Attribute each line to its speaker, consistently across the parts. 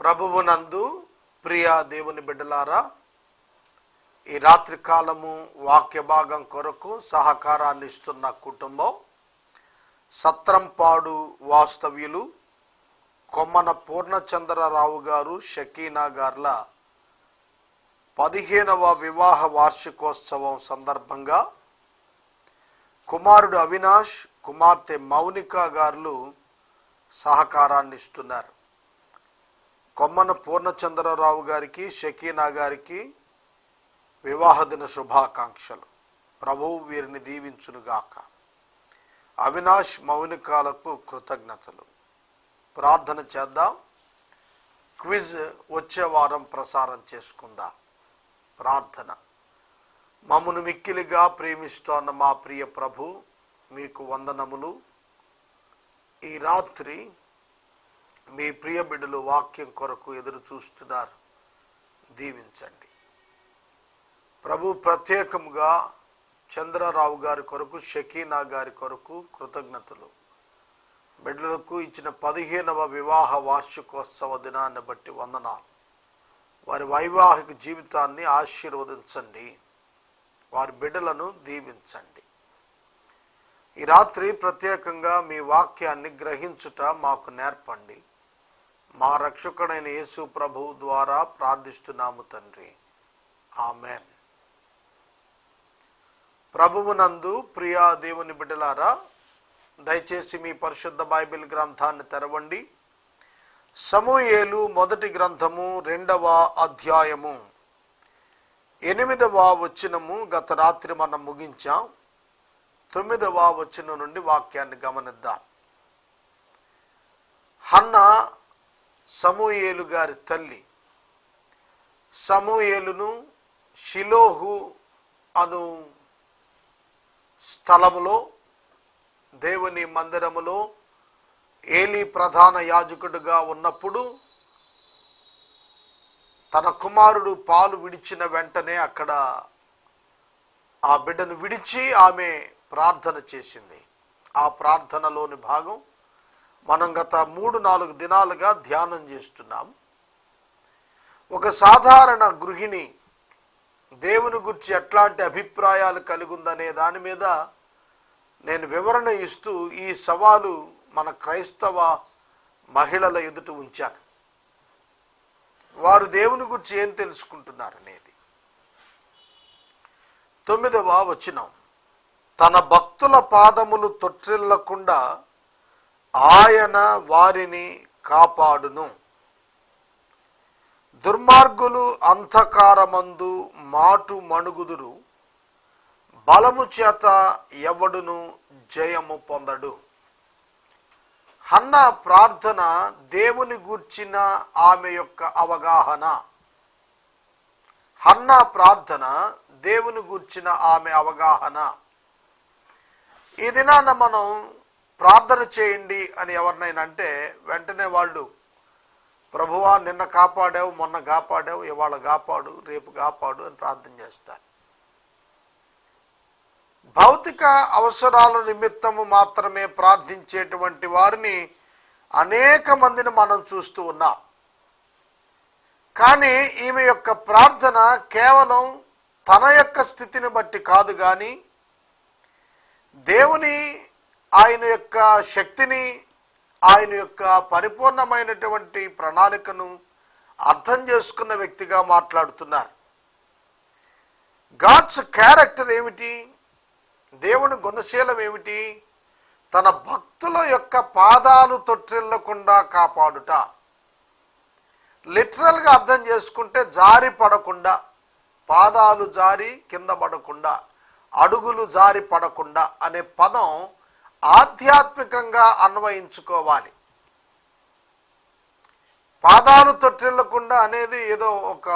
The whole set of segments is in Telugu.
Speaker 1: ప్రభువునందు ప్రియ దేవుని బిడ్డలారా ఈ రాత్రి కాలము వాక్య భాగం కొరకు సహకారాన్ని ఇస్తున్న కుటుంబం సత్రంపాడు వాస్తవ్యులు కొమ్మన పూర్ణచంద్రరావు గారు షకీనా గార్ల పదిహేనవ వివాహ వార్షికోత్సవం సందర్భంగా కుమారుడు అవినాష్ కుమార్తె మౌనిక గారులు సహకారాన్ని ఇస్తున్నారు. కొమ్మన పూర్ణచంద్రరావు గారికి షకీనా గారికి వివాహ దిన శుభాకాంక్షలు. ప్రభువు వీరిని దీవించునుగాక. అవినాష్ మౌనికాలకు కృతజ్ఞతలు. ప్రార్థన చేద్దాం. క్విజ్ వచ్చే వారం ప్రసారం చేసుకుందాం. ప్రార్థన. మమ్మను మిక్కిలిగా ప్రేమిస్తోన్న మా ప్రియ ప్రభు మీకు వందనములు. ఈ రాత్రి మీ ప్రియ బిడ్డలు వాక్యం కొరకు ఎదురు చూస్తున్నారు. దీవించండి. ప్రభు ప్రత్యేకముగా చంద్రరావు గారి కొరకు షకీనా గారి కొరకు కృతజ్ఞతలు. బిడ్డలకు ఇచ్చిన పదిహేనవ వివాహ వార్షికోత్సవ దినాన్ని బట్టి వందనాలు. వారి వైవాహిక జీవితాన్ని ఆశీర్వదించండి. వారి బిడ్డలను దీవించండి. ఈ రాత్రి ప్రత్యేకంగా మీ వాక్యాన్ని గ్రహించుట మాకు నేర్పండి. మా రక్షకుడైన యేసు ప్రభు ద్వారా ప్రార్థిస్తున్నాము తండ్రి. ఆమెన్. ప్రభువునందు ప్రియా దేవుని బిడ్డలారా దయచేసి మీ పరిశుద్ధ బైబిల్ గ్రంథాన్ని తెరవండి. సమూయేలు మొదటి గ్రంథము రెండవ అధ్యాయము. ఎనిమిదవ వచనము గత రాత్రి మనం ముగించాం. తొమ్మిదవ వచనం నుండి వాక్యాన్ని గమనిద్దాం. హన్న సమూయేలు గారి తల్లి. సమూయేలును షిలోహు అను స్థలములో దేవుని మందిరములో ఏలి ప్రధాన యాజకుడుగా ఉన్నప్పుడు తన కుమారుడు పాలు విడిచిన వెంటనే అక్కడ ఆ బిడ్డను విడిచి ఆమె ప్రార్థన చేసింది. ఆ ప్రార్థనలోని భాగం మనం గత మూడు నాలుగు దినాలుగా ధ్యానం చేస్తున్నాం. ఒక సాధారణ గృహిణి దేవుని గురించి ఎట్లాంటి అభిప్రాయాలు కలిగిందనే దాని మీద నేను వివరణ ఇస్తూ ఈ సవాలు మన క్రైస్తవ మహిళల ఎదుట ఉంచాను. వారు దేవుని గురించి ఏం తెలుసుకుంటున్నారనేది తొమ్మిదవ వచనం. తన భక్తుల పాదములు తొట్టిల్లకుండా ఆయన వారిని కాపాడును. దుర్మార్గులు అంధకారమందు మాటు మణుగుదురు. బలము చేత ఎవడును జయము పొందడు. హన్న ప్రార్థన దేవుని గూర్చిన ఆమె యొక్క అవగాహన. హన్న ప్రార్థన దేవుని గూర్చిన ఆమె అవగాహన. ఈ దినాన మనం ప్రార్థన చేయండి అని ఎవరినైనా అంటే వెంటనే వాళ్ళు ప్రభువా నిన్న కాపాడావు మొన్న కాపాడావు ఇవాళ కాపాడు రేపు కాపాడు అని ప్రార్థన చేస్తారు. భౌతిక అవసరాల నిమిత్తము మాత్రమే ప్రార్థించేటువంటి వారిని అనేక మందిని మనం చూస్తూ ఉన్నాం. కానీ ఈమె యొక్క ప్రార్థన కేవలం తన యొక్క స్థితిని బట్టి కాదు కానీ దేవుని ఆయన యొక్క శక్తిని ఆయన యొక్క పరిపూర్ణమైనటువంటి ప్రణాళికను అర్థం చేసుకున్న వ్యక్తిగా మాట్లాడుతున్నారు. గాడ్స్ క్యారెక్టర్ ఏమిటి? దేవుని గుణశీలం ఏమిటి? తన భక్తుల యొక్క పాదాలు తొట్టిల్లకుండా కాపాడుట. లిటరల్గా అర్థం చేసుకుంటే జారి పడకుండా పాదాలు జారి కింద పడకుండా అడుగులు జారి పడకుండా అనే పదం ఆధ్యాత్మికంగా అన్వయించుకోవాలి. పాదాలు తొట్టిల్లకుండా అనేది ఏదో ఒక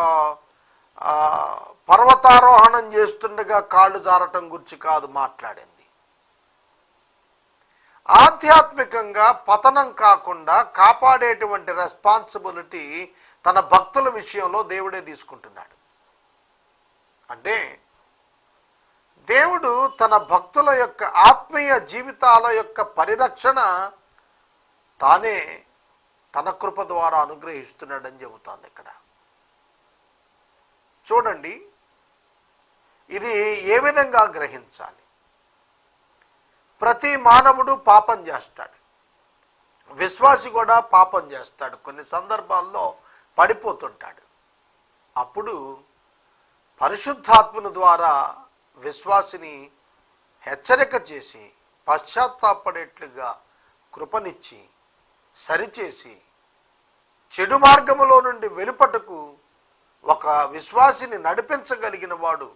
Speaker 1: పర్వతారోహణం చేస్తుండగా కాళ్ళు జారటం గురించి కాదు మాట్లాడింది. ఆధ్యాత్మికంగా పతనం కాకుండా కాపాడేటువంటి రెస్పాన్సిబిలిటీ తన భక్తుల విషయంలో దేవుడే తీసుకుంటున్నాడు. అంటే దేవుడు తన భక్తుల యొక్క ఆత్మీయ జీవితాల యొక్క పరిరక్షణ తానే తన కృప ద్వారా అనుగ్రహిస్తున్నాడని చెబుతోంది ఇక్కడ. చూడండి ఇది ఏ విధంగా గ్రహించాలి? ప్రతి మానవుడు పాపం చేస్తాడు. విశ్వాసి కూడా పాపం చేస్తాడు. కొన్ని సందర్భాల్లో పడిపోతుంటాడు. అప్పుడు పరిశుద్ధాత్మను ద్వారా విశ్వాసిని హెచ్చరిక చేసి పశ్చాత్తాపడేట్లుగా కృపనిచ్చి సరిచేసి చెడు మార్గములో నుండి వెలుపటకు ఒక విశ్వాసిని నడిపించగలిగిన వాడు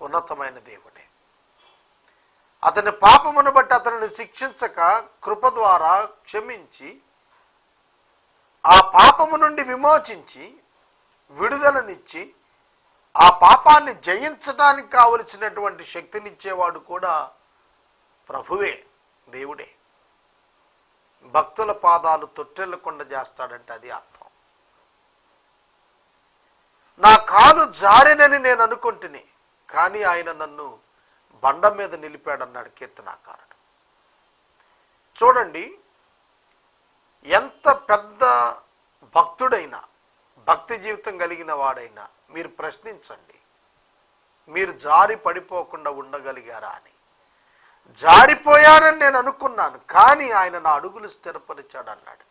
Speaker 1: ఉన్నతమైన దేవుడే. అతని పాపమును బట్టి అతనిని శిక్షించక కృప ద్వారా క్షమించి ఆ పాపము నుండి విమోచించి విడుదలనిచ్చి ఆ పాపాన్ని జయించడానికి కావలసినటువంటి శక్తినిచ్చేవాడు కూడా ప్రభువే దేవుడే. భక్తుల పాదాలు తొట్టెళ్ళకుండా చేస్తాడంటే అది అర్థం. నా కాలు జారినని నేను అనుకుంటుని కానీ ఆయన నన్ను బండ మీద నిలిపాడన్నాడు కీర్తనాకారుడు. చూడండి ఎంత పెద్ద భక్తుడైనా భక్తి జీవితం కలిగిన వాడైనా మీరు ప్రశ్నించండి. మీరు జారి పడిపోకుండా ఉండగలిగారా అని. జారిపోయానని నేను అనుకున్నాను కానీ ఆయన నా అడుగులు స్థిరపరిచాడు అన్నాడు.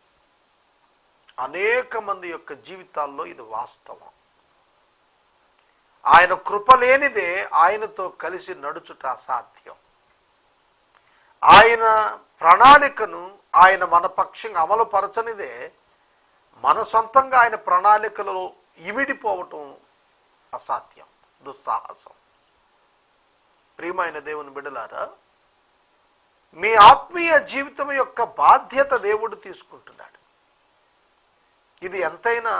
Speaker 1: అనేక మంది యొక్క జీవితాల్లో ఇది వాస్తవం. ఆయన కృప లేనిదే ఆయనతో కలిసి నడుచుట అసాధ్యం. ఆయన ప్రణాళికను ఆయన మన పక్షంగా అమలు పరచనిదే మన సొంతంగా ఆయన ప్రణాళికలో ఇమిడిపోవటం అసాధ్యం దుస్సాహసం. ప్రియమైన దేవుని బిడలారా మీ ఆత్మీయ జీవితం యొక్క బాధ్యత దేవుడు తీసుకుంటున్నాడు. ఇది ఎంతైనా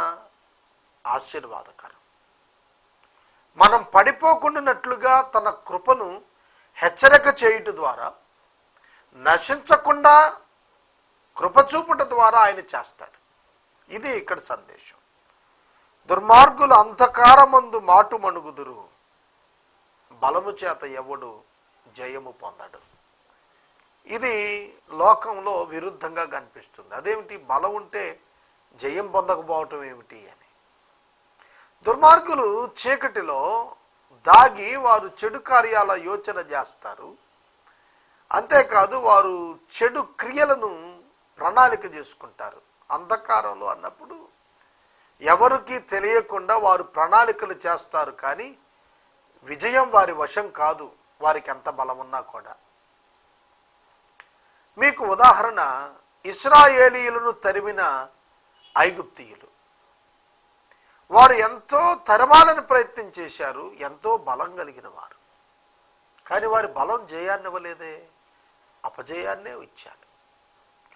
Speaker 1: ఆశీర్వాదకరం. మనం పడిపోకుండానట్లుగా తన కృపను హెచ్చరిక చేయుట ద్వారా నశించకుండా కృప చూపుట ద్వారా ఆయన చేస్తాడు. ఇది ఇక్కడ సందేశం. దుర్మార్గులు అంధకారమందు మాటు మణుగుదురు. బలము చేత ఎవడు జయము పొందడు. ఇది లోకంలో విరుద్ధంగా కనిపిస్తుంది. అదేమిటి? బలం ఉంటే జయం పొందకపోవటం ఏమిటి అని. దుర్మార్గులు చీకటిలో దాగి వారు చెడు కార్యాల యోచన చేస్తారు. అంతేకాదు వారు చెడు క్రియలను ప్రణాళిక చేసుకుంటారు. అంధకారంలో అన్నప్పుడు ఎవరికి తెలియకుండా వారు ప్రణాళికలు చేస్తారు కానీ విజయం వారి వశం కాదు వారికి ఎంత బలం ఉన్నా కూడా. మీకు ఉదాహరణ ఇస్రాయేలీయులను తరిమిన ఐగుప్తీయులు. వారు ఎంతో తరమాలని ప్రయత్నం చేశారు ఎంతో బలం కలిగిన వారు. కానీ వారి బలం జయాన్ని ఇవ్వలేదే అపజయాన్నే ఇచ్చారు.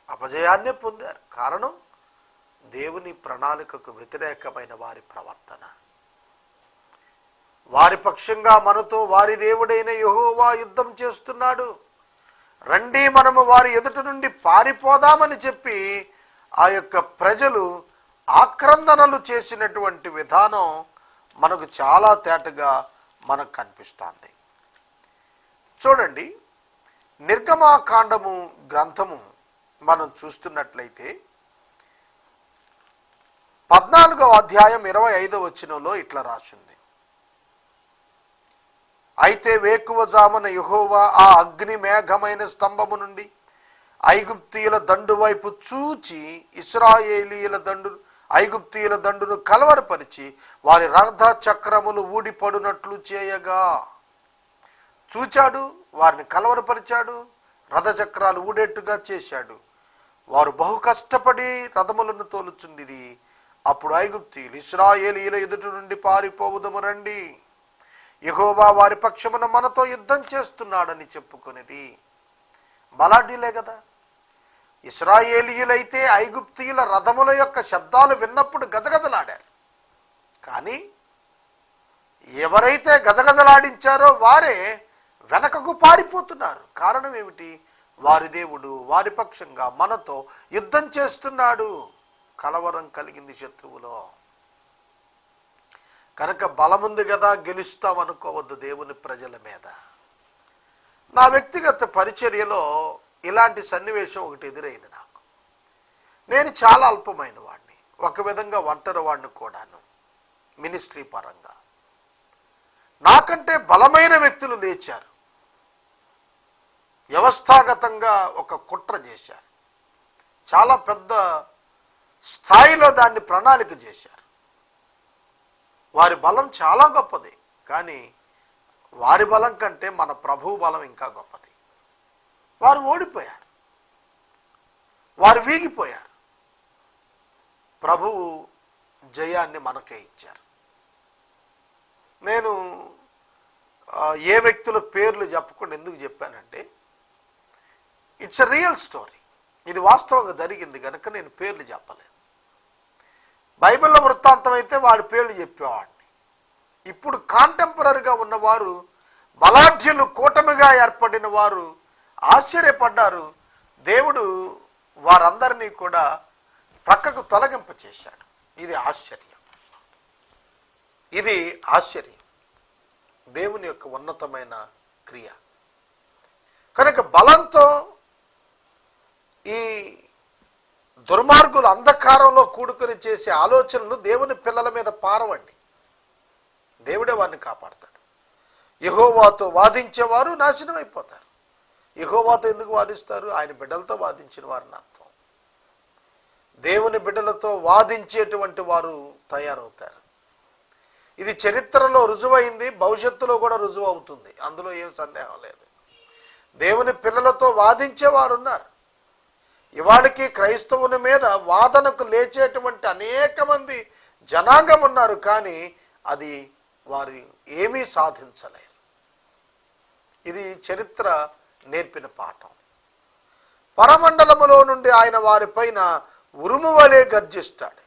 Speaker 1: అపజయాన్నే పొందారు. కారణం? దేవుని ప్రణాళికకు వ్యతిరేకమైన వారి ప్రవర్తన. వారి పక్షంగా మనతో వారి దేవుడైన యహోవా యుద్ధం చేస్తున్నాడు. రండి మనము వారి ఎదుట నుండి పారిపోదామని చెప్పి ఆ యొక్క ప్రజలు ఆక్రందనలు చేసినటువంటి విధానం మనకు చాలా తేటగా మనకు కనిపిస్తోంది. చూడండి నిర్గమాకాండము గ్రంథము మనం చూస్తున్నట్లయితే పద్నాలుగవ అధ్యాయం ఇరవై ఐదవ వచ్చినలో ఇట్లా రాసింది. అయితే వేకువజామున యహోవా ఆ అగ్ని మేఘమైన స్తంభము నుండి ఐగుప్తీయుల దండు వైపు చూచి ఇస్రాయేలీయుల దండు ఐగుప్తీయుల దండును కలవరపరిచి వారి రథ చక్రములు ఊడిపడునట్లు చేయగా. చూచాడు వారిని కలవరపరిచాడు రథచక్రాలు ఊడేట్టుగా చేశాడు. వారు బహు కష్టపడి రథములను తోలుచుండిరి. అప్పుడు ఐగుప్తీయులు ఇస్రాయేలీల ఎదుటి నుండి పారిపోవుదము రండి. యహోబా వారి పక్షమున మనతో యుద్ధం చేస్తున్నాడని చెప్పుకునేది బలాఢ్యులే కదా. ఇస్రాయేలీయులైతే ఐగుప్తీయుల రథముల యొక్క శబ్దాలు విన్నప్పుడు గజగజలాడారు. కానీ ఎవరైతే గజగజలాడించారో వారే వెనకకు పారిపోతున్నారు. కారణం ఏమిటి? వారి దేవుడు వారి పక్షంగా మనతో యుద్ధం చేస్తున్నాడు. కలవరం కలిగింది శత్రువులో. కనుక బలముంది కదా గెలుస్తాం అనుకోవద్దు దేవుని ప్రజల మీద. నా వ్యక్తిగత పరిచర్యలో ఇలాంటి సన్నివేశం ఒకటి ఎదురైంది నాకు. నేను చాలా అల్పమైన వాడిని ఒక విధంగా ఒంటరి వాడిని కూడాను మినిస్ట్రీ పరంగా. నాకంటే బలమైన వ్యక్తులు లేచారు. వ్యవస్థాగతంగా ఒక కుట్ర చేశారు. చాలా పెద్ద స్థాయిలో దాన్ని ప్రణాళిక చేశారు. వారి బలం చాలా గొప్పది కానీ వారి బలం కంటే మన ప్రభువు బలం ఇంకా గొప్పది. వారు ఓడిపోయారు. వారు వీగిపోయారు. ప్రభువు జయాన్ని మనకే ఇచ్చారు. నేను ఏ వ్యక్తుల పేర్లు చెప్పకుండా ఎందుకు చెప్పానంటే ఇట్స్ అ రియల్ స్టోరీ. ఇది వాస్తవంగా జరిగింది కనుక నేను పేర్లు చెప్పలేదు. బైబిల్లో వృత్తాంతం అయితే వాడి పేర్లు చెప్పేవాడిని. ఇప్పుడు కాంటెంపరీగా ఉన్నవారు బలాఢ్యులు కూటమిగా ఏర్పడిన వారు ఆశ్చర్యపడ్డారు. దేవుడు వారందరినీ కూడా ప్రక్కకు తొలగింప చేశాడు. ఇది ఆశ్చర్యం. ఇది ఆశ్చర్యం. దేవుని యొక్క ఉన్నతమైన క్రియ. కనుక బలంతో ఈ దుర్మార్గులు అంధకారంలో కూడుకొని చేసే ఆలోచనలు దేవుని పిల్లల మీద పారవండి. దేవుడే వారిని కాపాడతాడు. యహోవాతో వాదించేవారు నాశనం అయిపోతారు యహోవాతో ఎందుకు వాదిస్తారు? ఆయన బిడ్డలతో వాదించిన వారిని అర్థం. దేవుని బిడ్డలతో వాదించేటువంటి వారు తయారవుతారు. ఇది చరిత్రలో రుజువైంది భవిష్యత్తులో కూడా రుజువు అవుతుంది అందులో ఏం సందేహం లేదు. దేవుని పిల్లలతో వాదించేవారు ఉన్నారు ఇవాళకి క్రైస్తవుని మీద వాదనకు లేచేటువంటి అనేక మంది జనాంగం ఉన్నారు కానీ అది వారు ఏమీ సాధించలేరు. ఇది చరిత్ర నేర్పిన పాఠం. పరమండలములో నుండి ఆయన వారిపైన ఉరుము వలె గర్జిస్తాడు.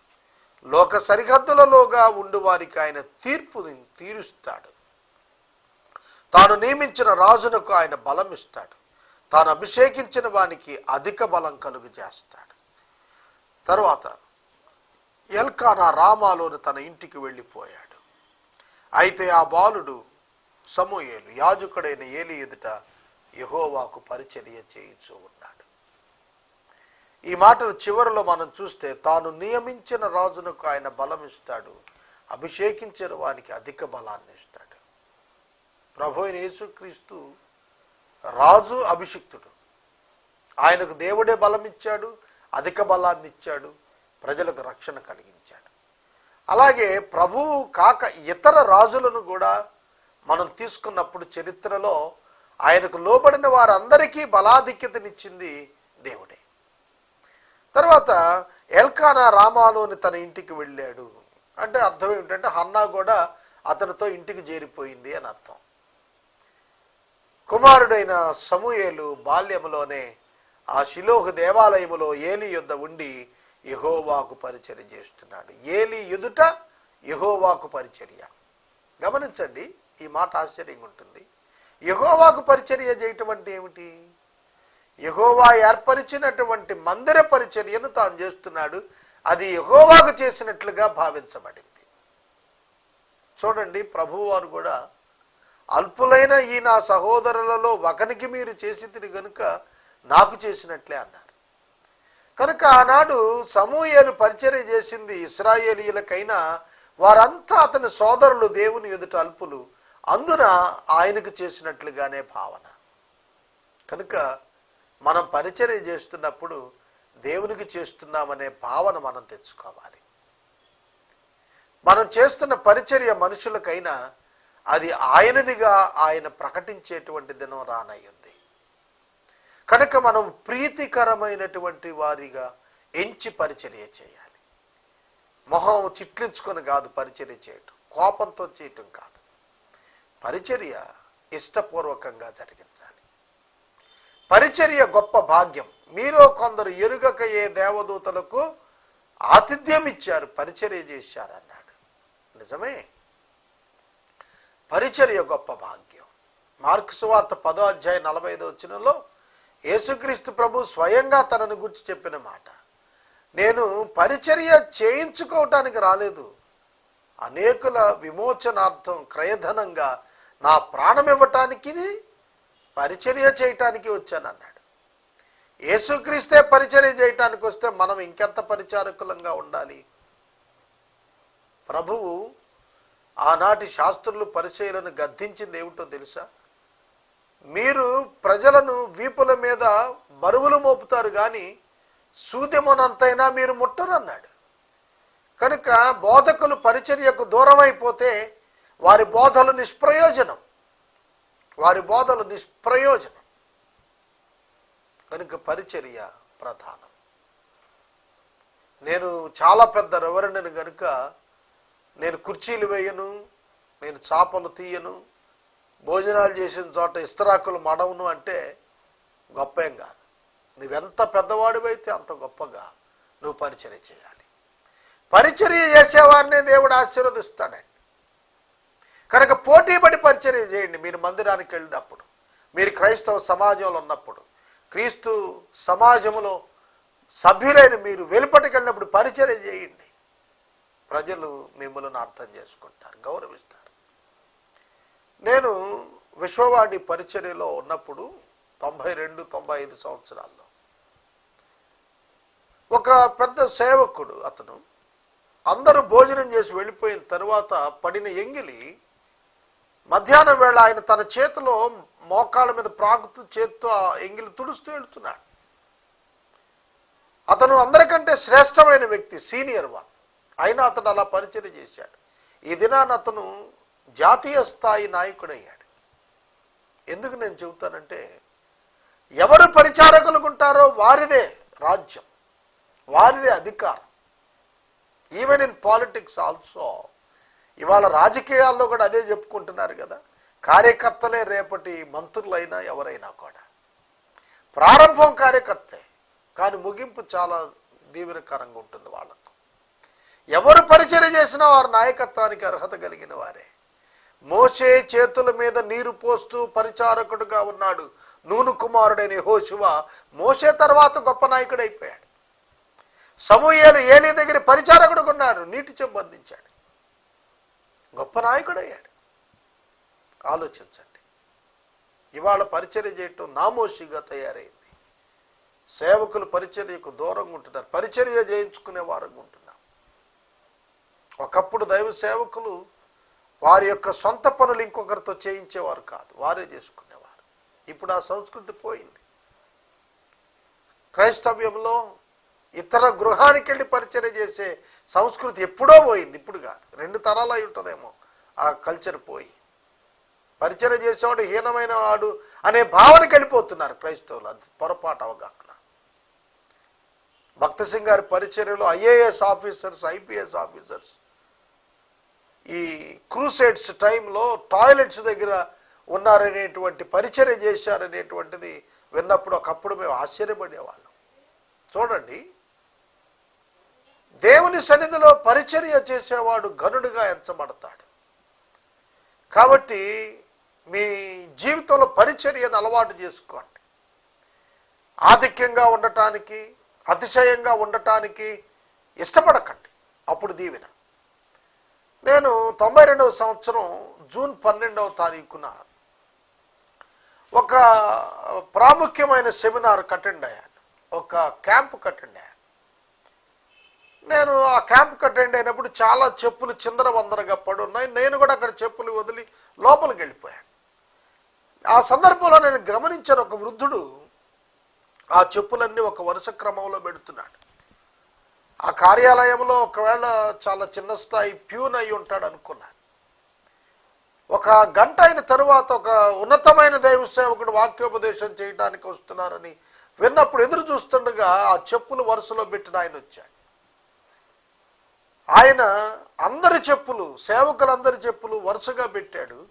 Speaker 1: లోక సరిహద్దులలోగా ఉండు వారికి ఆయన తీర్పుని తీరుస్తాడు. తాను నియమించిన రాజునకు ఆయన బలం ఇస్తాడు తాను అభిషేకించిన వానికి అధిక బలం కలుగు చేస్తాడు. తర్వాత ఎల్కానా రామాలోని తన ఇంటికి వెళ్ళిపోయాడు. అయితే ఆ బాలుడు సమూయేలు యాజకుడైన ఏలి ఎదుట యహోవాకు పరిచర్య చేయించు ఉన్నాడు. ఈ మాటలు చివరిలో మనం చూస్తే తాను నియమించిన రాజునకు ఆయన బలం ఇస్తాడు అభిషేకించిన వానికి అధిక బలాన్ని ఇస్తాడు. ప్రభు అయిన యేసుక్రీస్తు రాజు అభిషిక్తుడు. ఆయనకు దేవుడే బలం ఇచ్చాడు అధిక బలాన్ని ఇచ్చాడు ప్రజలకు రక్షణ కలిగించాడు. అలాగే ప్రభువు కాక ఇతర రాజులను కూడా మనం తీసుకున్నప్పుడు చరిత్రలో ఆయనకు లోబడిన వారందరికీ బలాధిక్యతనిచ్చింది దేవుడే. తర్వాత ఎల్కానా రామాలోని తన ఇంటికి వెళ్ళాడు. అంటే అర్థం ఏమిటంటే హన్నా కూడా అతనితో ఇంటికి చేరిపోయింది అని అర్థం. కుమారుడైన సమూయేలు బాల్యములోనే ఆ శిలోహు దేవాలయములో ఏలి యుద్ధ ఉండి యహోవాకు పరిచర్య చేస్తున్నాడు. ఏలి ఎదుట యహోవాకు పరిచర్య. గమనించండి ఈ మాట ఆశ్చర్యంగా ఉంటుంది. యహోవాకు పరిచర్య చేయటం అంటే ఏమిటి? యహోవా ఏర్పరిచినటువంటి మందిర పరిచర్యను తాను చేస్తున్నాడు. అది యహోవాకు చేసినట్లుగా భావించబడింది. చూడండి ప్రభువారు కూడా అల్పులైన ఈ నా సహోదరులలో ఒకనికి మీరు చేసి కనుక నాకు చేసినట్లే అన్నారు. కనుక ఆనాడు సమూయేలు పరిచర్య చేసింది ఇస్రాయేలీలకైనా వారంతా అతని సోదరులు దేవుని ఎదుట అల్పులు. అందున ఆయనకు చేసినట్లుగానే భావన. కనుక మనం పరిచర్య చేస్తున్నప్పుడు దేవునికి చేస్తున్నామనే భావన మనం తెచ్చుకోవాలి. మనం చేస్తున్న పరిచర్య మనుషులకైనా అది ఆయనదిగా ఆయన ప్రకటించేటువంటి దినం రానయ్యింది. కనుక మనం ప్రీతికరమైనటువంటి వారిగా ఎంచి పరిచర్య చేయాలి. మొహం చిట్లించుకొని కాదు పరిచర్య చేయటం కోపంతో చేయటం కాదు. పరిచర్య ఇష్టపూర్వకంగా జరిగించాలి. పరిచర్య గొప్ప భాగ్యం. మీలో కొందరు ఎరుగక ఏ దేవదూతలకు ఆతిథ్యం ఇచ్చారు పరిచర్య చేశారన్నాడు. నిజమే? పరిచర్య గొప్ప భాగ్యం. మార్కు సువార్త పదో అధ్యాయ నలభై ఐదో వచ్చినలో యేసుక్రీస్తు ప్రభు స్వయంగా తనను గురించి చెప్పిన మాట. నేను పరిచర్య చేయించుకోవటానికి రాలేదు. అనేకుల విమోచనార్థం క్రయధనంగా నా ప్రాణం ఇవ్వటానికి పరిచర్య చేయటానికి వచ్చాను అన్నాడు. యేసుక్రీస్తే పరిచర్య చేయటానికి వస్తే మనం ఇంకెంత పరిచారకులంగా ఉండాలి? ప్రభువు ఆనాటి శాస్త్రులు పరిచయలను గద్దించింది ఏమిటో తెలుసా? మీరు ప్రజలను వీపుల మీద బరువులు మోపుతారు కానీ సూద్యమనంతైనా మీరు ముట్టరన్నాడు. కనుక బోధకులు పరిచర్యకు దూరం అయిపోతే వారి బోధలు నిష్ప్రయోజనం. వారి బోధలు నిష్ప్రయోజనం. కనుక పరిచర్య ప్రధానం. నేను చాలా పెద్ద రెవరెండ్ని కనుక నేను కుర్చీలు వేయను నేను చాపలు తీయను భోజనాలు చేసిన చోట ఇస్తరాకులు మడవను అంటే గొప్ప ఏం కాదు. నువ్వెంత పెద్దవాడివైతే అంత గొప్పగా నువ్వు పరిచర్య చేయాలి. పరిచర్య చేసేవారిని దేవుడు ఆశీర్వదిస్తాడండి. కనుక పోటీ పడి పరిచర్య చేయండి. మీరు మందిరానికి వెళ్ళినప్పుడు మీరు క్రైస్తవ సమాజంలో ఉన్నప్పుడు క్రీస్తు సమాజంలో సభ్యులైన మీరు వెలుపటికి వెళ్ళినప్పుడు పరిచర్య చేయండి. ప్రజలు మిమ్మల్ని అర్థం చేసుకుంటారు గౌరవిస్తారు. నేను విశ్వవాణి పరిచర్యలో ఉన్నప్పుడు తొంభై రెండు తొంభై ఐదు సంవత్సరాల్లో ఒక పెద్ద సేవకుడు అతను అందరూ భోజనం చేసి వెళ్ళిపోయిన తర్వాత పడిన ఎంగిలి మధ్యాహ్నం వేళ ఆయన తన చేతిలో మోకాళ్ళ మీద ప్రాగుతూ చేత్తో ఆ ఎంగిలి తుడుస్తూ వెళుతున్నాడు. అతను అందరికంటే శ్రేష్టమైన వ్యక్తి సీనియర్ వన్. అయినా అతను అలా పరిచయం చేశాడు. ఈ దినాన్ని అతను జాతీయ స్థాయి నాయకుడయ్యాడు. ఎందుకు నేను చెబుతానంటే ఎవరు పరిచారకులుకుంటారో వారిదే రాజ్యం వారిదే అధికారం. ఈవెన్ ఇన్ పాలిటిక్స్ ఆల్సో ఇవాళ రాజకీయాల్లో కూడా అదే చెప్పుకుంటున్నారు కదా కార్యకర్తలే రేపటి మంత్రులైనా ఎవరైనా కూడా. ప్రారంభం కార్యకర్తే కానీ ముగింపు చాలా దీవెనకరంగా ఉంటుంది వాళ్ళకి. ఎవరు పరిచయం చేసినా వారు నాయకత్వానికి అర్హత కలిగిన వారే. మోసే చేతుల మీద నీరు పోస్తూ పరిచారకుడుగా ఉన్నాడు నూను కుమారుడైన హోశివ మోసే తర్వాత గొప్ప నాయకుడు అయిపోయాడు సమూహేలు ఏలి దగ్గర పరిచారకుడుగా ఉన్నారు నీటి చెంబు గొప్ప నాయకుడు అయ్యాడు ఆలోచించండి. ఇవాళ పరిచర్య చేయటం నామోషిగా తయారైంది. సేవకులు పరిచర్యకు దూరంగా ఉంటున్నారు పరిచర్య చేయించుకునే వారంగా ఉంటున్నారు. ఒకప్పుడు దైవ సేవకులు వారి యొక్క సొంత పనులు ఇంకొకరితో చేయించేవారు కాదు వారే చేసుకునేవారు. ఇప్పుడు ఆ సంస్కృతి పోయింది. క్రైస్తవ్యంలో ఇతర గృహానికి వెళ్ళి పరిచయం చేసే సంస్కృతి ఎప్పుడో పోయింది ఇప్పుడు కాదు. రెండు తరాలు అయి ఉంటుందేమో ఆ కల్చర్ పోయి. పరిచయం చేసేవాడు హీనమైన వాడు అనే భావనకి వెళ్ళిపోతున్నారు క్రైస్తవులు అది పొరపాటు అవగాహన. భక్త సింగ్ గారి పరిచర్యలో ఐఏఎస్ ఆఫీసర్స్ ఐపీఎస్ ఆఫీసర్స్ ఈ క్రూసైడ్స్ టైంలో టాయిలెట్స్ దగ్గర ఉన్నారనేటువంటి పరిచర్య చేశారనేటువంటిది విన్నప్పుడు ఒకప్పుడు మేము ఆశ్చర్యపడేవాళ్ళం. చూడండి. దేవుని సన్నిధిలో పరిచర్య చేసేవాడు ఘనుడిగా ఎంచబడతాడు. కాబట్టి మీ జీవితంలో పరిచర్యను అలవాటు చేసుకోండి. ఆధిక్యంగా ఉండటానికి అతిశయంగా ఉండటానికి ఇష్టపడకండి. అప్పుడు దీవెన. నేను తొంభై రెండవ సంవత్సరం జూన్ పన్నెండవ తారీఖున ఒక ప్రాముఖ్యమైన సెమినార్ అటెండ్ అయ్యాను. ఒక క్యాంప్ అటెండ్ అయ్యాను. నేను ఆ క్యాంప్ అటెండ్ అయినప్పుడు చాలా చెప్పులు చిందర వందరగా పడి ఉన్నాయి నేను కూడా అక్కడ చెప్పులు వదిలి లోపలికి వెళ్ళిపోయాను. ఆ సందర్భంలో నేను గమనించాను ఒక వృద్ధుడు ఆ చెప్పులన్నీ ఒక వరుస క్రమంలో పెడుతున్నాడు. ఆ కార్యాలయంలో ఒకవేళ చాలా చిన్న స్థాయి ప్యూన్ అయి ఉంటాడు అనుకున్నాను ఒక గంట అయిన తరువాత ఒక ఉన్నతమైన దైవ సేవకుడు వాక్యోపదేశం చేయడానికి వస్తున్నారని విన్నప్పుడు ఎదురు చూస్తుండగా ఆ చెప్పులు వరుసలో పెట్టిన ఆయన వచ్చాడు. ఆయన అందరి చెప్పులు సేవకులందరి చెప్పులు వరుసగా పెట్టాడు.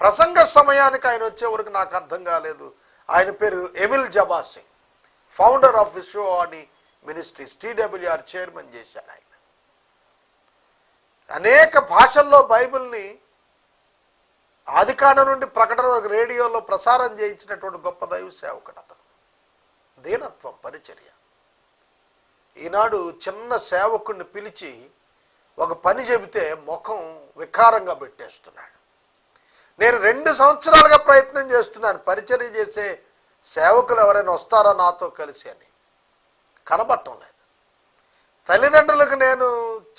Speaker 1: ప్రసంగ సమయానికి ఆయన వచ్చే వరకు నాకు అర్థం కాలేదు. ఆయన పేరు Emil Jebasingh founder of Vishwavani ministries TWR chairman చేశాడు ఆయన. అనేక భాషల్లో బైబిల్ని ఆదికాండం నుండి ప్రకటన రేడియోలో ప్రసారం చేయించినటువంటి గొప్ప దైవ సేవకుడు అతను. దీనత్వం పరిచర్య. ఈనాడు చిన్న సేవకుడిని పిలిచి ఒక పని చెబితే ముఖం వికారంగా పెట్టేస్తున్నాడు. నేను రెండు సంవత్సరాలుగా ప్రయత్నం చేస్తున్నాను పరిచర్య చేసే సేవకులు ఎవరైనా వస్తారా నాతో కలిసి అని. కనబట్టం లేదు. తల్లిదండ్రులకు నేను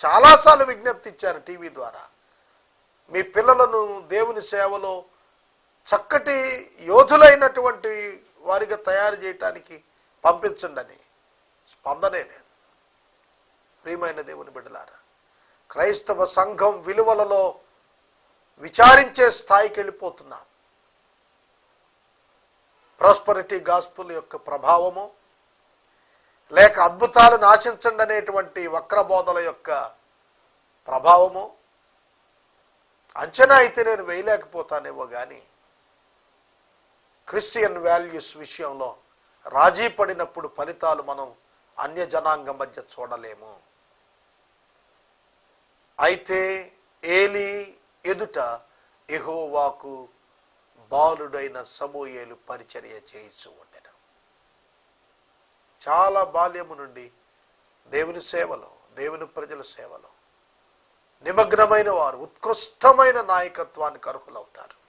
Speaker 1: చాలాసార్లు విజ్ఞప్తి ఇచ్చాను టీవీ ద్వారా. మీ పిల్లలను దేవుని సేవలో చక్కటి యోధులైనటువంటి వారిగా తయారు చేయటానికి పంపించండి స్పందనే లేదు. ప్రియమైన దేవుని బిడ్డలారా క్రైస్తవ సంఘం విలువలలో విచారించే స్థాయికి వెళ్ళిపోతున్నాం. ప్రాస్పరిటీ గాస్పుల్ యొక్క ప్రభావము లేక అద్భుతాలు నాశించండి అనేటువంటి వక్రబోధల యొక్క ప్రభావము. అంచనా అయితే నేను వేయలేకపోతానేమో కానీ క్రిస్టియన్ వాల్యూస్ విషయంలో రాజీ పడినప్పుడు ఫలితాలు మనం అన్య జనాంగం మధ్య చూడలేము. అయితే ఏలి ఎదుట ఎహోవాకు బాలుడైన సమూయేలు పరిచర్య చేయించు చాలా బాల్యము నుండి దేవుని సేవలో దేవుని ప్రజల సేవలో నిమగ్నమైన వారు ఉత్కృష్టమైన నాయకత్వానికి అర్హులవుతారు.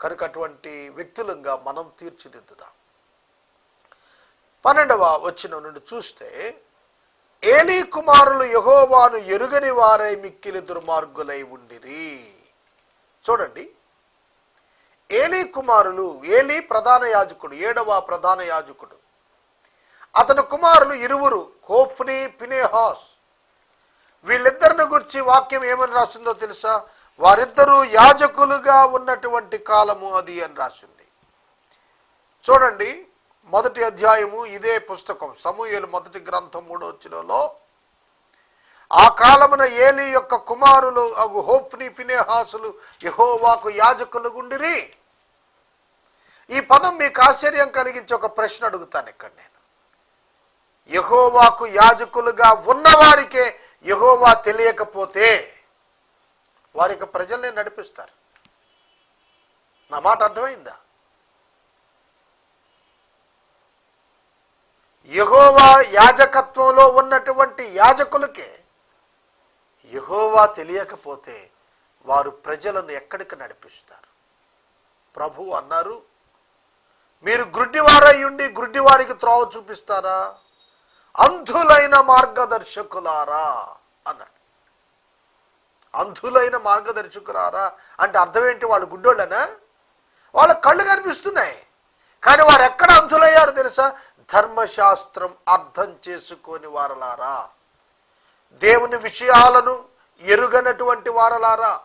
Speaker 1: కనుక అటువంటి వ్యక్తులంగా మనం తీర్చిదిద్దుదాం. పన్నెండవ వచ్చిన నుండి చూస్తే ఏలీ కుమారులు యహోవాను ఎరుగని వారై మిక్కిలి దుర్మార్గులై ఉండిరి. చూడండి. ఏలీ కుమారులు ఏలీ ప్రధాన యాజకుడు ఏడవ ప్రధాన యాజకుడు అతని కుమారులు ఇరువురు హోఫ్ని పినేహాస్ వీళ్ళిద్దరిని గురించి వాక్యం ఏమని రాసిందో తెలుసా? వారిద్దరూ యాజకులుగా ఉన్నటువంటి కాలము అది అని రాసింది. చూడండి మొదటి అధ్యాయము ఇదే పుస్తకం. సమూహలు మొదటి గ్రంథం మూడో వచ్చినలో ఆ కాలమున ఏలి యొక్క కుమారులు అగు హోఫ్ని ఫినేహాసులు యహోవాకు యాజకులు గుండిరి. ఈ పదం మీకు ఆశ్చర్యం కలిగించి ఒక ప్రశ్న అడుగుతాను ఇక్కడ నేను. యహోవాకు యాజకులుగా ఉన్నవారికే యహోవా తెలియకపోతే వారికి ప్రజల్ని నడిపిస్తారు. నా మాట అర్థమైందా? యహోవా యాజకత్వంలో ఉన్నటువంటి యాజకులకే యహోవా తెలియకపోతే వారు ప్రజలను ఎక్కడికి నడిపిస్తారు? ప్రభు అన్నారు మీరు గ్రుడ్డివారై ఉండి గ్రుడ్డివారికి త్రోవ చూపిస్తారా? అంధులైన మార్గదర్శకులారా అన్నాడు. అంధులైన మార్గదర్శకులారా అంటే అర్థం ఏంటి? వాళ్ళు గుడ్డోళ్ళనా? వాళ్ళ కళ్ళు కనిపిస్తున్నాయి. కానీ వారు ఎక్కడ అంధులయ్యారు తెలుసా? ధర్మశాస్త్రం అర్థం చేసుకొని వారలారా. దేవుని విషయాలను ఎరుగనటువంటి వారలారా.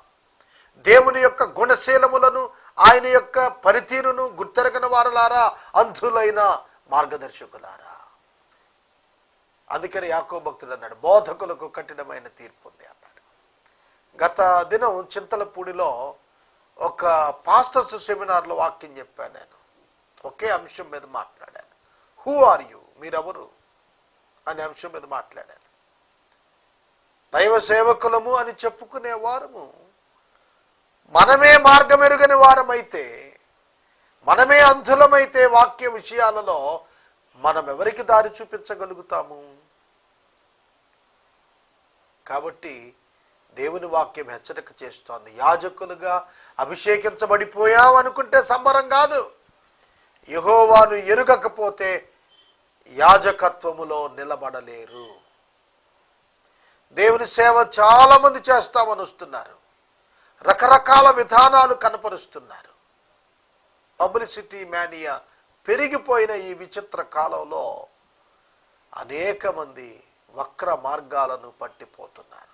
Speaker 1: దేవుని యొక్క గుణశీలములను ఆయన యొక్క పనితీరును గుర్తెరగని వారలారా. అంధులైన మార్గదర్శకులారా. అందుకని యాకో భక్తుడు అన్నాడు బోధకులకు కఠినమైన తీర్పు ఉంది అన్నాడు. గత దినం చింతలపూడిలో ఒక పాస్టర్స్ సెమినార్లో వాక్యం చెప్పాను నేను. ఒకే అంశం మీద మాట్లాడాను. Who are you? మీరెవరు? అనే అంశం మీద మాట్లాడాను. దైవ సేవకులము అని చెప్పుకునే వారము మనమే మార్గమెరుగని వారమైతే మనమే అంధులమైతే వాక్య విషయాలలో మనం ఎవరికి దారి చూపించగలుగుతాము? కాబట్టి దేవుని వాక్యం హెచ్చరిక చేస్తోంది. యాజకులుగా అభిషేకించబడిపోయావు అనుకుంటే సంబరం కాదు. యహోవాను ఎరుగకపోతే యాజకత్వములో నిలబడలేరు. దేవుని సేవ చాలా మంది చేస్తామని వస్తున్నారు. రకరకాల విధానాలు కనపరుస్తున్నారు. పబ్లిసిటీ మేనియా పెరిగిపోయిన ఈ విచిత్ర కాలంలో అనేక మంది వక్ర మార్గాలను పట్టిపోతున్నారు.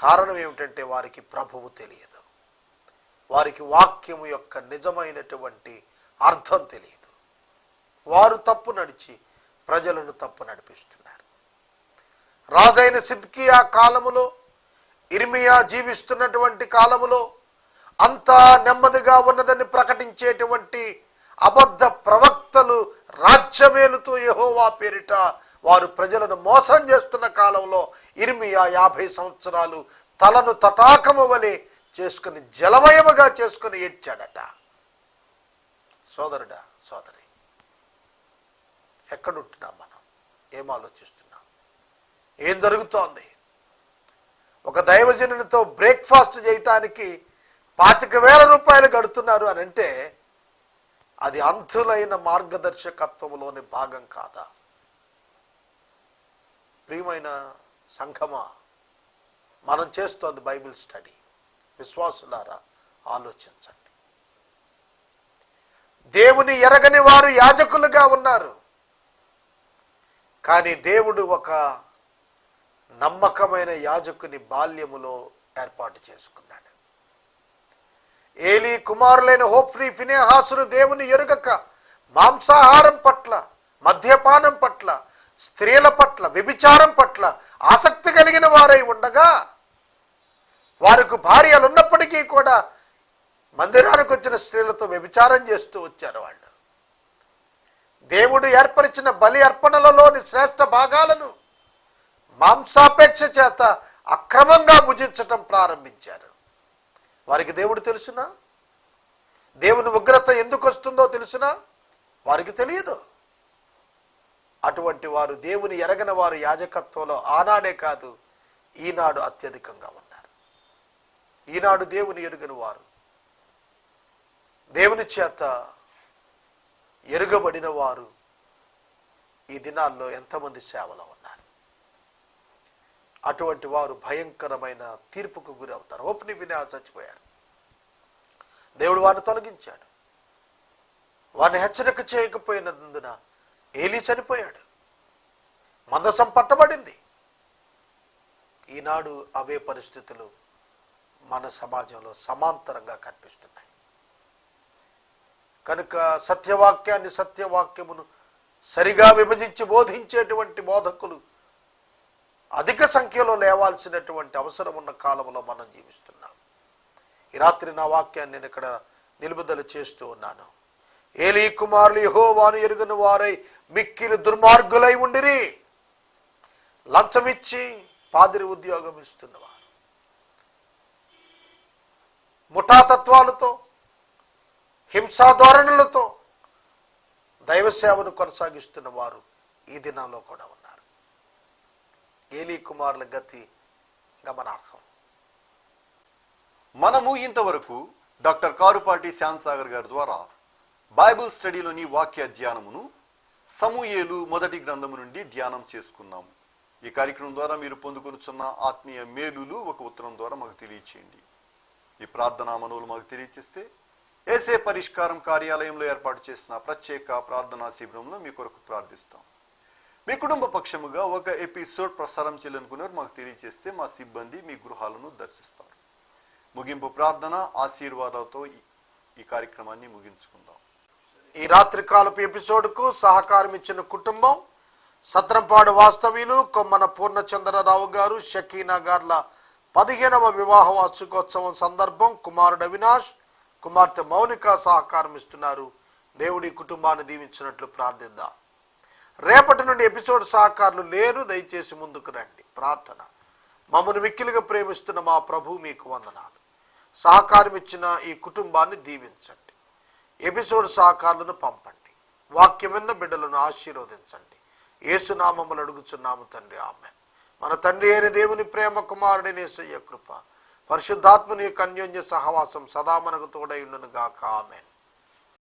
Speaker 1: కారణం ఏమిటంటే వారికి ప్రభువు తెలియదు. వారికి వాక్యము యొక్క నిజమైనటువంటి అర్థం తెలియదు. వారు తప్పు నడిచి ప్రజలను తప్పు నడిపిస్తున్నారు. రాజైన సిద్కియా కాలములో ఇర్మియా జీవిస్తున్నటువంటి కాలములో అంతా నెమ్మదిగా ఉన్నదని ప్రకటించేటువంటి అబద్ధ ప్రవక్తలు రాజ్యమేలుతూ యహోవా పేరిట వారు ప్రజలను మోసం చేస్తున్న కాలంలో ఇర్మియా యాభై సంవత్సరాలు తలను తటాకము వలె చేసుకుని జలమయముగా చేసుకుని ఏడ్చాడట. సోదరుడా సోదరి ఎక్కడుంటున్నాం మనం? ఏం ఆలోచిస్తున్నాం? ఏం జరుగుతోంది? ఒక దైవజనునితో బ్రేక్ఫాస్ట్ చేయటానికి పాతిక వేల రూపాయలు గడుతున్నారు అని అంటే అది అంతులైన మార్గదర్శకత్వంలోని భాగం కాదా? ప్రియమైన సంఘమా మనం చేస్తోంది బైబిల్ స్టడీ. విశ్వాసులారా ఆలోచించండి. దేవుని ఎరగని వారు యాజకులుగా ఉన్నారు. కానీ దేవుడు ఒక నమ్మకమైన యాజకుని బాల్యములో ఏర్పాటు చేసుకున్నాడు. ఏలీ కుమారులైన హోప్ఫ్రీ ఫినేహాసులు దేవుని ఎరుగక మాంసాహారం పట్ల మద్యపానం పట్ల స్త్రీల పట్ల వ్యభిచారం పట్ల ఆసక్తి కలిగిన వారై ఉండగా వారికి భార్యలు ఉన్నప్పటికీ కూడా మందిరానికి వచ్చిన స్త్రీలతో వ్యభిచారం చేస్తూ వచ్చారు వాళ్ళు. దేవుడు ఏర్పరిచిన బలి అర్పణలలోని శ్రేష్ట భాగాలను మాంసాపేక్ష చేత అక్రమంగా భుజించటం ప్రారంభించారు. వారికి దేవుడు తెలుసునా? దేవుని ఉగ్రత ఎందుకు వస్తుందో తెలుసునా? వారికి తెలియదు. అటువంటి వారు దేవుని ఎరగని వారు యాజకత్వంలో ఆనాడే కాదు ఈనాడు అత్యధికంగా ఉన్నారు. ఈనాడు దేవుని ఎరుగని వారు. దేవుని చేత ఎరుగబడిన వారు ఈ దినాల్లో ఎంతమంది సేవలో ఉన్నారు? అటువంటి వారు భయంకరమైన తీర్పుకు గురి అవుతారు. ఓపెని వినా చచ్చిపోయారు. దేవుడు వారిని తొలగించాడు. వారిని హెచ్చరిక చేయకపోయినందున ఏలి చనిపోయాడు. మందసం పట్టబడింది. ఈనాడు అవే పరిస్థితులు మన సమాజంలో సమాంతరంగా కనిపిస్తున్నాయి. కనుక సత్యవాక్యాన్ని సత్యవాక్యమును సరిగా విభజించి బోధించేటువంటి బోధకులు అధిక సంఖ్యలో లేవాల్సినటువంటి అవసరం ఉన్న కాలంలో మనం జీవిస్తున్నాం. ఈ రాత్రి నా వాక్యాన్ని నేను ఇక్కడ నిలుపుదల చేస్తూ ఉన్నాను. ఏలీ కుమారులు యహోవాను ఎరుగిన వారై మిక్కిలి దుర్మార్గులై ఉండిరి. లంచమిచ్చి పాదిరి ఉద్యోగం ఇస్తున్నవారు. ముఠాతత్వాలతో హింసాధోరణులతో దైవ సేవను కొనసాగిస్తున్న వారు ఈ దినంలో కూడా ఉన్నారు. ఏలీ కుమారుల గతి గమనార్హం.
Speaker 2: మనము ఇంతవరకు డాక్టర్ కారుపాటి శ్యామ్ సాగర్ గారి ద్వారా బైబుల్ స్టడీలోని వాక్య ధ్యానమును సమూయేలు మొదటి గ్రంథము నుండి ధ్యానం చేసుకున్నాము. ఈ కార్యక్రమం ద్వారా మీరు పొందుకొనుచున్న ఆత్మీయ మేలులు ఒక ఉత్తరం ద్వారా మాకు తెలియచేయండి. ఈ ప్రార్థనా మనవులు మాకు తెలియచేస్తే ఏసే పరిష్కారం కార్యాలయంలో ఏర్పాటు చేసిన ప్రత్యేక ప్రార్థనా శిబిరంలో మీ కొరకు ప్రార్థిస్తాం. మీ కుటుంబ పక్షముగా ఒక ఎపిసోడ్ ప్రసారం చేయాలనుకున్నారు మాకు తెలియజేస్తే మా సిబ్బంది మీ గృహాలను దర్శిస్తారు. ముగింపు ప్రార్థన ఆశీర్వాదాలతో ఈ కార్యక్రమాన్ని ముగించుకుందాం.
Speaker 1: ఈ రాత్రి కాలపు ఎపిసోడ్కు సహకారం ఇచ్చిన కుటుంబం సత్రంపాడు వాస్తవ్యులు కొమ్మన పూర్ణచంద్రరావు గారు షకీనా గార్ల పదిహేనవ వివాహ వార్షికోత్సవం సందర్భం కుమారుడు అవినాష్ కుమార్తె మౌనిక సహకారం ఇస్తున్నారు దేవుడి కుటుంబాన్ని దీవించినట్లు ప్రార్థిద్దాం. రేపటి నుండి ఎపిసోడ్ సహకారులు లేరు దయచేసి ముందుకు రండి. ప్రార్థన. మమ్మల్ని మిక్కిలిగా ప్రేమిస్తున్న మా ప్రభు మీకు వందనాలు. సహకారం ఇచ్చిన ఈ కుటుంబాన్ని దీవించండి. ఎపిసోడ్ సహకారులను పంపండి. వాక్యం విన్న బిడ్డలను ఆశీర్వదించండి. ఏసునామములు అడుగుచున్నాము తండ్రి. ఆమె మన తండ్రి అయిన దేవుని ప్రేమ కుమారుడి నేసయ్య కృప పరిశుద్ధాత్మని యొక్క అన్యోన్య సహవాసం సదా మనకు తోడై ఉండును గాక ఆమెన్.